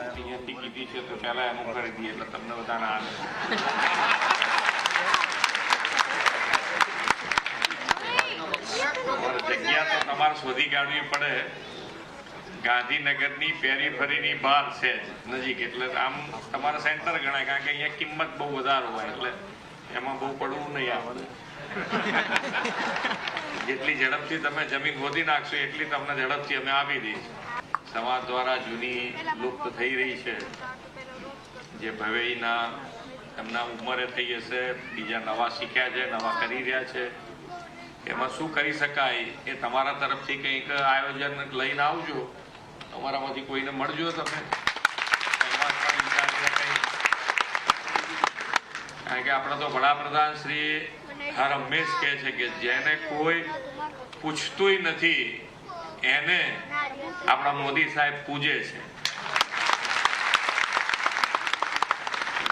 અહીંયાથી કીધી છે તો પહેલા એનું કરી દઈએ એટલે તમને બધાને તમારે જગ્યા તો બહાર છે, નજીક. એટલે આમ તમારે સેન્ટર ગણાય, કારણ કે અહીંયા કિંમત બહુ વધારે હોય, એટલે એમાં બહુ પડવું નહીં આવે. જેટલી ઝડપથી તમે જમીન ગોતી નાખશો, એટલી તમને ઝડપથી અમે આપી દઈશું. સમાજ દ્વારા જૂની લુપ્ત થઈ રહી છે. જે ભવેઈના એમના ઉંમરે થઈ હશે, બીજા નવા શીખ્યા છે, નવા કરી રહ્યા છે. એમાં શું કરી શકાય? એ તમારા તરફથી કંઈક આયોજન લઈને આવજો. તમારામાંથી કોઈને મળજો તમે. કારણ કે આપણે તો વડાપ્રધાન શ્રી હર હંમેશ કહે છે કે જેને કોઈ પૂછતુંય નથી એને આપણા મોદી સાહેબ પૂજે છે.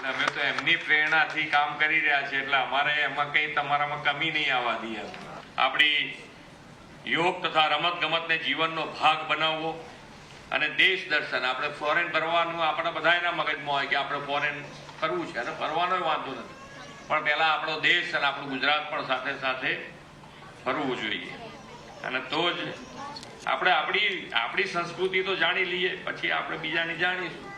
અમે તો એમની પ્રેરણાથી કામ કરી રહ્યા છીએ, એટલે અમારે એમાં કંઈ તમારામાં કમી નહીં આવવા દઈએ આપણી યોગ તથા રમત ગમતને જીવનનો ભાગ બનાવવો અને દેશ દર્શન. આપણે ફોરેન ફરવાનું આપણા બધાના મગજમાં હોય કે આપણે ફોરેન ફરવું છે, અને ફરવાનો વાંધો નથી. પણ પહેલા આપણો દેશ અને આપણું ગુજરાત પણ સાથે સાથે ફરવું જોઈએ. અને તો જ આપણે આપણી આપણી સંસ્કૃતિ તો જાણી લઈએ પછી આપણે બીજાની જાણીશું.